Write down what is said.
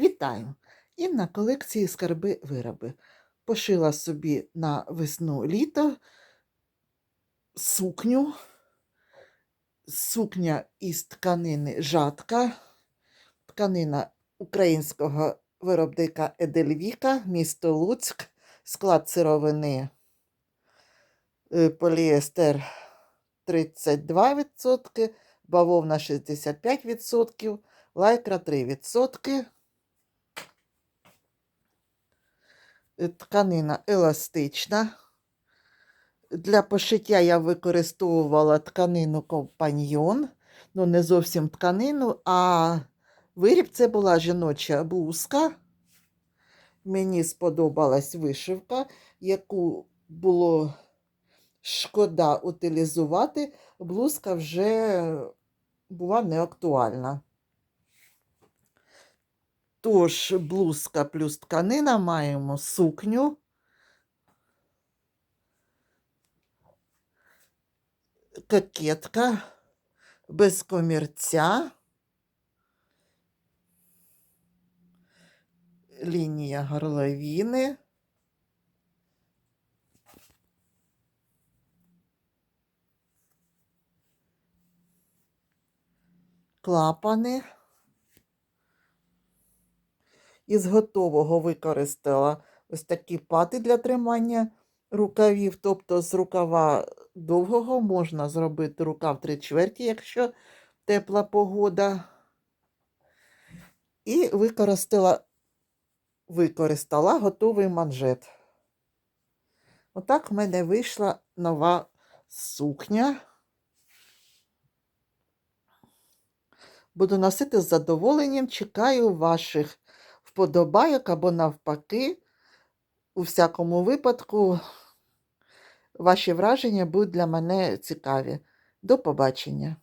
Вітаю! Інна колекції скарби вироби. Пошила собі на весну літо сукню. Сукня із тканини жатка, тканина українського виробника Едельвіка, місто Луцьк, склад сировини е, поліестер 32%, бавовна 65%, лайкра 3%. Тканина еластична. Для пошиття я використовувала тканину компаньйон, ну не зовсім тканину, а виріб це була жіноча блузка. Мені сподобалась вишивка, яку було шкода утилізувати, блузка вже була не актуальна. Тож, блузка плюс тканина маємо сукню. Кокетка без комірця. Лінія горловини. Клапани. Із готового використала ось такі пати для тримання рукавів, тобто з рукава довгого можна зробити рукав три чверті, якщо тепла погода. І використала, використала готовий манжет. Отак в мене вийшла нова сукня. Буду носити з задоволенням, чекаю ваших вподобайок або навпаки. У всякому випадку, ваші враження будуть для мене цікаві. До побачення!